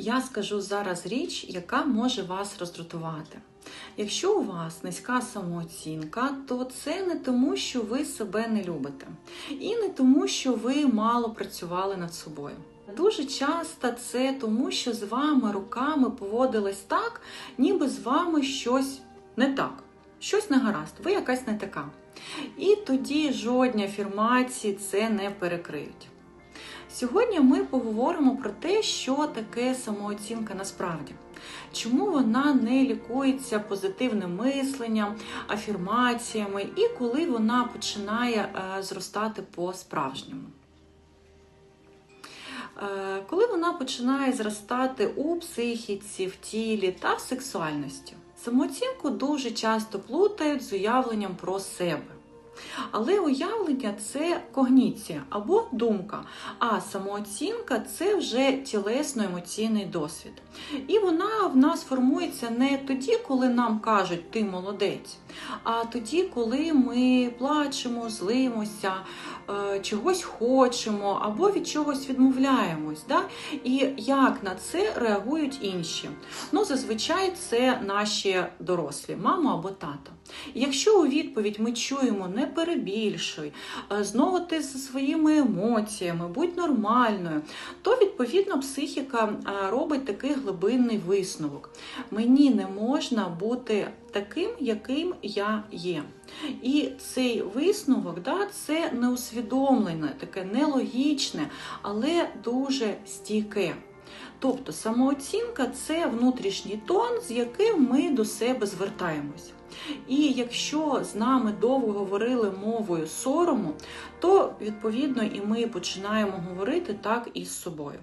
Я скажу зараз річ, яка може вас роздратувати. Якщо у вас низька самооцінка, то це не тому, що ви себе не любите, і не тому, що ви мало працювали над собою. Дуже часто це тому, що з вами руками поводилось так, ніби з вами щось не так, щось не гаразд, ви якась не така. І тоді жодні афірмації це не перекриють. Сьогодні ми поговоримо про те, що таке самооцінка насправді, чому вона не лікується позитивним мисленням, афірмаціями і коли вона починає е, зростати по-справжньому. Е, Коли вона починає зростати у психіці, в тілі та в сексуальності. Самооцінку дуже часто плутають з уявленням про себе. Але уявлення це когніція або думка, а самооцінка це вже тілесно-емоційний досвід. І вона в нас формується не тоді, коли нам кажуть ти молодець, а тоді, коли ми плачемо, злимося, е, чогось хочемо або від чогось відмовляємось. Да? І як на це реагують інші? Ну, зазвичай це наші дорослі, мама або тато. Якщо у відповідь ми чуємо не перебільшуй, е, знову ти зі своїми емоціями, будь нормальною, то відповідно психіка е, робить такий глибинний висновок. Мені не можна бути таким, яким я є. І цей висновок да, це неусвідомлене, таке нелогічне, але дуже стійке. Тобто самооцінка це внутрішній тон, з яким ми до себе звертаємось. І якщо з нами довго говорили мовою сорому, то відповідно і ми починаємо говорити так і з собою.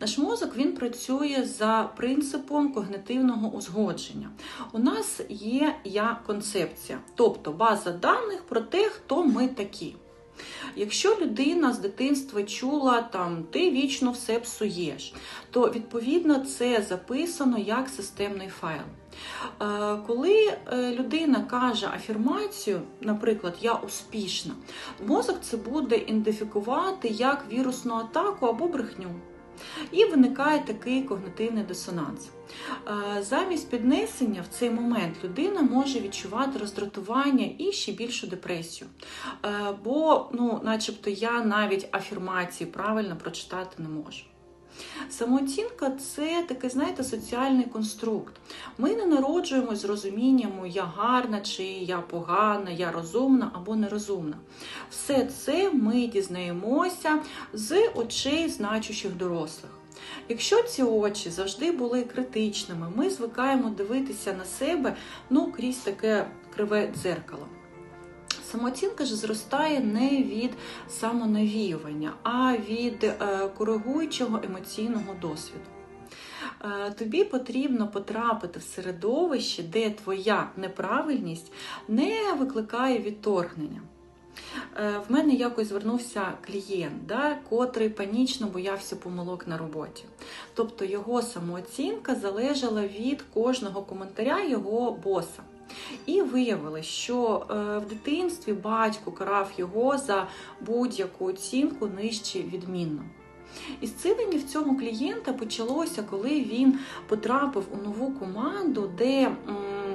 Наш мозок він працює за принципом когнитивного узгодження. У нас є я концепція, тобто база даних про те, хто ми такі. Якщо людина з дитинства чула там ти вічно все псуєш, то відповідно це записано як системний файл. Е, коли е, людина каже афірмацію, наприклад, я успішна, мозок це буде ідентифікувати як вірусну атаку або брехню. І виникає такий когнитивний дисонанс. Е, замість піднесення в цей момент людина може відчувати роздратування і ще більшу депресію. Бо, ну, начебто, я навіть афірмації правильно прочитати не можу. Самооцінка це такий, знаєте, соціальний конструкт. Ми не народжуємось з розумінням, я гарна, чи я погана, я розумна або нерозумна. Все це ми дізнаємося з очей значущих дорослих. Якщо ці очі завжди були критичними, ми звикаємо дивитися на себе ну, крізь таке криве дзеркало. Самооцінка ж зростає не від самонавіювання, а від е, коригуючого емоційного досвіду. Е, тобі потрібно потрапити в середовище, де твоя неправильність не викликає відторгнення. Е, в мене якось звернувся клієнт, да, котрий панічно боявся помилок на роботі. Тобто його самооцінка залежала від кожного коментаря його боса. І виявилось, що е, в дитинстві батько карав його за будь-яку оцінку нижче відмінно. І зцілення в цьому клієнта почалося, коли він потрапив у нову команду, де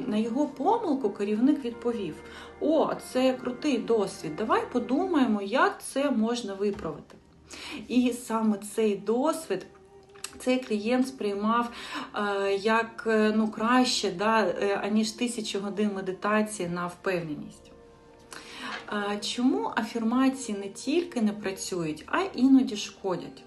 на його помилку керівник відповів: О, це крутий досвід, давай подумаємо, як це можна виправити. І саме цей досвід цей клієнт сприймав е, як е, ну, краще, да, е, аніж тисячі годин медитації на впевненість. Чому афірмації не тільки не працюють, а іноді шкодять?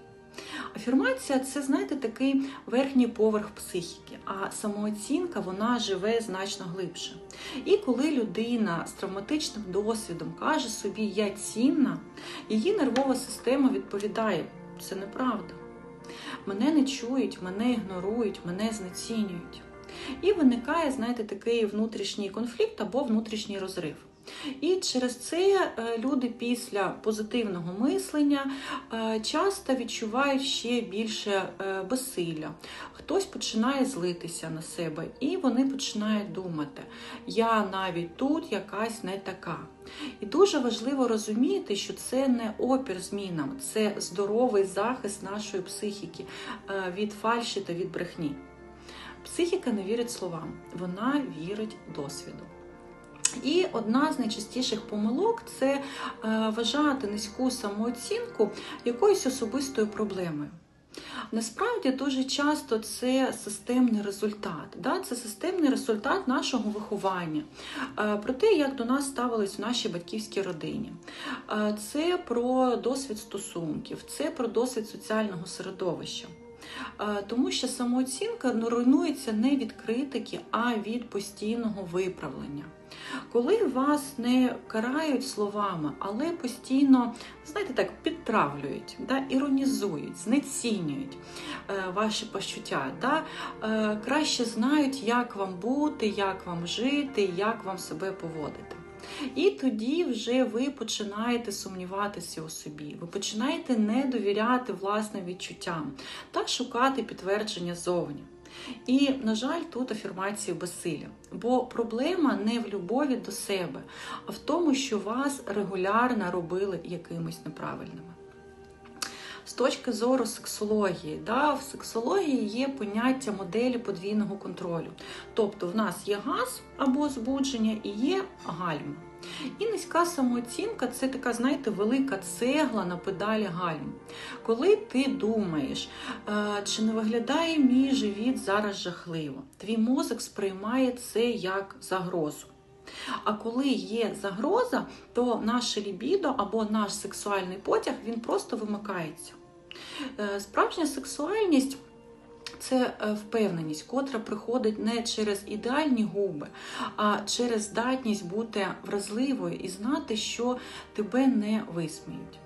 Афірмація це, знаєте, такий верхній поверх психіки, а самооцінка вона живе значно глибше. І коли людина з травматичним досвідом каже собі Я цінна, її нервова система відповідає, це неправда мене не чують, мене ігнорують, мене знецінюють. І виникає, знаєте, такий внутрішній конфлікт або внутрішній розрив. І через це е, люди після позитивного мислення е, часто відчувають ще більше е, безсилля. Хтось починає злитися на себе, і вони починають думати: я навіть тут якась не така. І дуже важливо розуміти, що це не опір змінам, це здоровий захист нашої психіки від фальші та від брехні. Психіка не вірить словам, вона вірить досвіду. І одна з найчастіших помилок це е, вважати низьку самооцінку якоюсь особистою проблемою. Насправді дуже часто це системний результат. Да? Це системний результат нашого виховання, е, про те, як до нас ставились в нашій батьківській родині. Е, це про досвід стосунків, це про досвід соціального середовища. Тому що самооцінка ну, руйнується не від критики, а від постійного виправлення. Коли вас не карають словами, але постійно, знаєте, так, підтравлюють, да, іронізують, знецінюють е, ваші почуття, да, е, краще знають, як вам бути, як вам жити, як вам себе поводити. І тоді вже ви починаєте сумніватися у собі, ви починаєте не довіряти власним відчуттям та шукати підтвердження зовні. І, на жаль, тут афірмації безсилля. Бо проблема не в любові до себе, а в тому, що вас регулярно робили якимось неправильними. З точки зору сексології, да, в сексології є поняття моделі подвійного контролю. Тобто в нас є газ або збудження і є гальма. І низька самооцінка це така, знаєте, велика цегла на педалі гальм. Коли ти думаєш, «Е, чи не виглядає мій живіт зараз жахливо, твій мозок сприймає це як загрозу. А коли є загроза, то наше лібідо або наш сексуальний потяг він просто вимикається. Е, справжня сексуальність це е, впевненість, котра приходить не через ідеальні губи, а через здатність бути вразливою і знати, що тебе не висміють.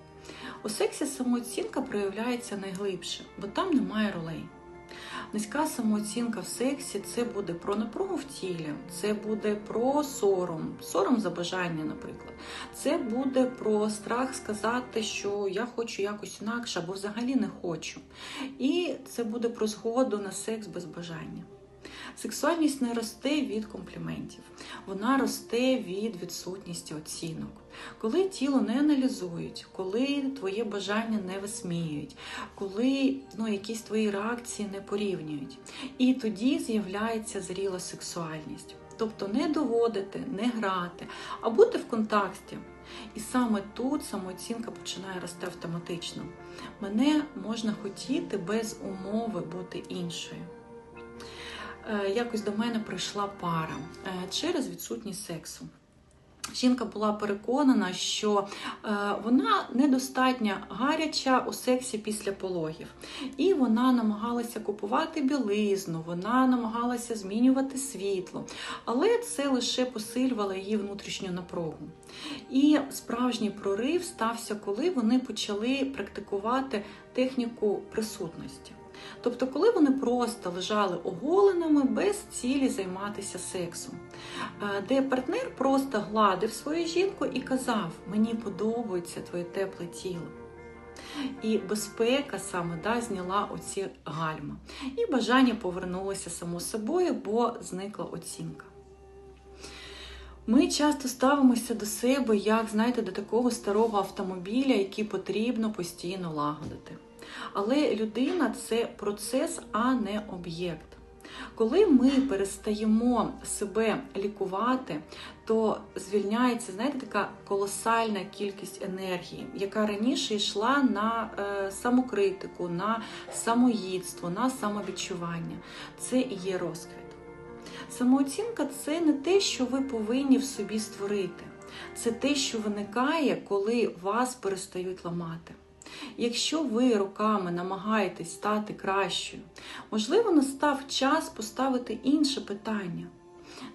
У сексі самооцінка проявляється найглибше, бо там немає ролей. Низька самооцінка в сексі це буде про напругу в тілі, це буде про сором, сором за бажання, наприклад. Це буде про страх сказати, що я хочу якось інакше або взагалі не хочу. І це буде про згоду на секс без бажання. Сексуальність не росте від компліментів, вона росте від відсутності оцінок. Коли тіло не аналізують, коли твоє бажання не висміюють, коли ну, якісь твої реакції не порівнюють. І тоді з'являється зріла сексуальність. Тобто не доводити, не грати, а бути в контакті. І саме тут самооцінка починає рости автоматично. Мене можна хотіти без умови бути іншою. Е, якось до мене прийшла пара е, через відсутність сексу. Жінка була переконана, що е, вона недостатньо гаряча у сексі після пологів, і вона намагалася купувати білизну, вона намагалася змінювати світло, але це лише посилювало її внутрішню напругу. І справжній прорив стався, коли вони почали практикувати техніку присутності. Тобто, коли вони просто лежали оголеними без цілі займатися сексом, де партнер просто гладив свою жінку і казав: Мені подобається твоє тепле тіло. І безпека саме да, зняла оці гальма. І бажання повернулося само собою, бо зникла оцінка. Ми часто ставимося до себе, як, знаєте, до такого старого автомобіля, який потрібно постійно лагодити. Але людина це процес, а не об'єкт. Коли ми перестаємо себе лікувати, то звільняється, знаєте, така колосальна кількість енергії, яка раніше йшла на е, самокритику, на самоїдство, на самовідчування. Це і є розквіт. Самооцінка це не те, що ви повинні в собі створити. Це те, що виникає, коли вас перестають ламати. Якщо ви роками намагаєтесь стати кращою, можливо, настав час поставити інше питання,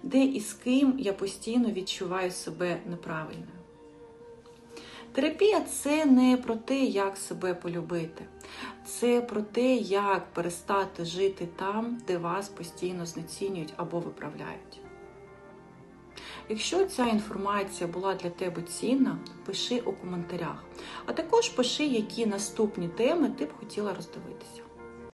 де і з ким я постійно відчуваю себе неправильною. Терапія це не про те, як себе полюбити, це про те, як перестати жити там, де вас постійно знецінюють або виправляють. Якщо ця інформація була для тебе цінна, пиши у коментарях. А також пиши, які наступні теми ти б хотіла роздивитися.